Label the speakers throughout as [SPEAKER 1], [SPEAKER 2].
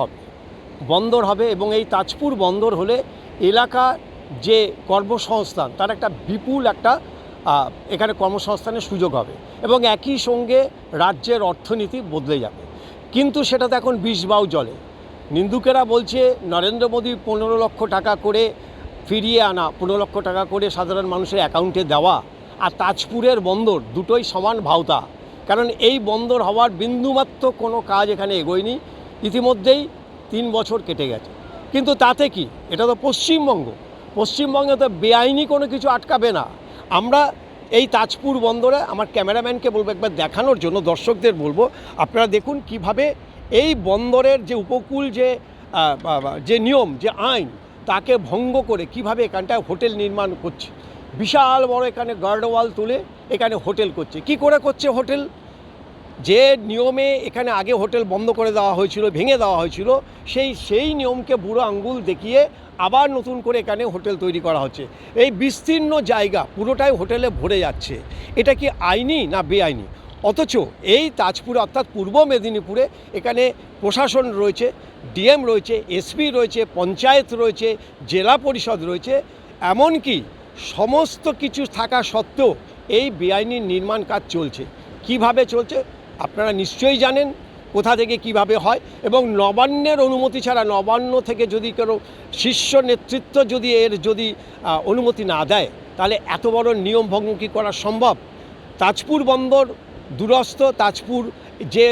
[SPEAKER 1] হবে বন্দর হবে এবং এই তাজপুর বন্দর হলে এলাকা যে কর্মসংস্থান, তার একটা বিপুল একটা এখানে কর্মসংস্থানের সুযোগ হবে এবং একই সঙ্গে রাজ্যের অর্থনীতি বদলে যাবে। কিন্তু সেটা তো এখন বিষ বাউ জলে। নিন্দুকেরা বলছে, নরেন্দ্র মোদী পনেরো লক্ষ টাকা করে ফিরিয়ে আনা, পনেরো লক্ষ টাকা করে সাধারণ মানুষের অ্যাকাউন্টে দেওয়া আর তাজপুরের বন্দর দুটোই সমান ভাওতা। কারণ এই বন্দর হওয়ার বিন্দুমাত্র কোনো কাজ এখানে এগোয়নি। ইতিমধ্যেই তিন বছর কেটে গেছে। কিন্তু তাতে কি? এটা তো পশ্চিমবঙ্গ। পশ্চিমবঙ্গে তো বেআইনি কোনো কিছু আটকাবে না। আমরা এই তাজপুর বন্দরে আমার ক্যামেরাম্যানকে বলব, একবার দেখানোর জন্য, দর্শকদের বলব, আপনারা দেখুন কীভাবে এই বন্দরের যে উপকূল যে যে নিয়ম, যে আইন, তাকে ভঙ্গ করে কীভাবে এখানটায় হোটেল নির্মাণ করছে। বিশাল বড় এখানে গার্ডওয়াল তুলে এখানে হোটেল করছে। কি করে করছে হোটেল? যে নিয়মে এখানে আগে হোটেল বন্ধ করে দেওয়া হয়েছিল, ভেঙে দেওয়া হয়েছিল, সেই সেই নিয়মকে বুড়ো আঙ্গুল দেখিয়ে আবার নতুন করে এখানে হোটেল তৈরি করা হচ্ছে। এই বিস্তীর্ণ জায়গা পুরোটাই হোটেলে ভরে যাচ্ছে। এটা কি আইনি না বেআইনি? অথচ এই তাজপুরে অর্থাৎ পূর্ব মেদিনীপুরে এখানে প্রশাসন রয়েছে, ডিএম রয়েছে, এসপি রয়েছে, পঞ্চায়েত রয়েছে, জেলা পরিষদ রয়েছে, এমনকি সমস্ত কিছু থাকা সত্ত্বেও এই বেআইনি নির্মাণ কাজ চলছে। কীভাবে চলছে? আপনারা নিশ্চয়ই জানেন কোথা থেকে কীভাবে হয় এবং নবান্নের অনুমতি ছাড়া নবান্ন থেকে যদি কোনো শীর্ষ নেতৃত্ব যদি এর যদি অনুমতি না দেয়, তাহলে এত বড় নিয়ম ভঙ্গ কি করা সম্ভব? তাজপুর বন্দর দূরস্থ, তাজপুর যে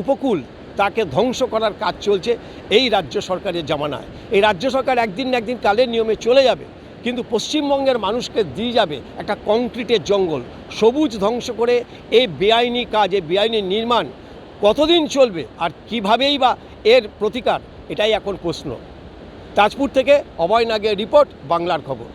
[SPEAKER 1] উপকূল তাকে ধ্বংস করার কাজ চলছে এই রাজ্য সরকারের জামানায়। এই রাজ্য সরকার একদিন না একদিন কালের নিয়মে চলে যাবে। কিন্তু পশ্চিমবঙ্গের মানুষকে দিয়ে যাবে একটা কংক্রিটের জঙ্গল। সবুজ ধ্বংস করে এই বেআইনি কাজ এই বেআইনি নির্মাণ কতদিন চলবে আর কীভাবেই বা এর প্রতিকার, এটাই এখন প্রশ্ন। তাজপুর থেকে অভয় নাগের রিপোর্ট, বাংলার খবর।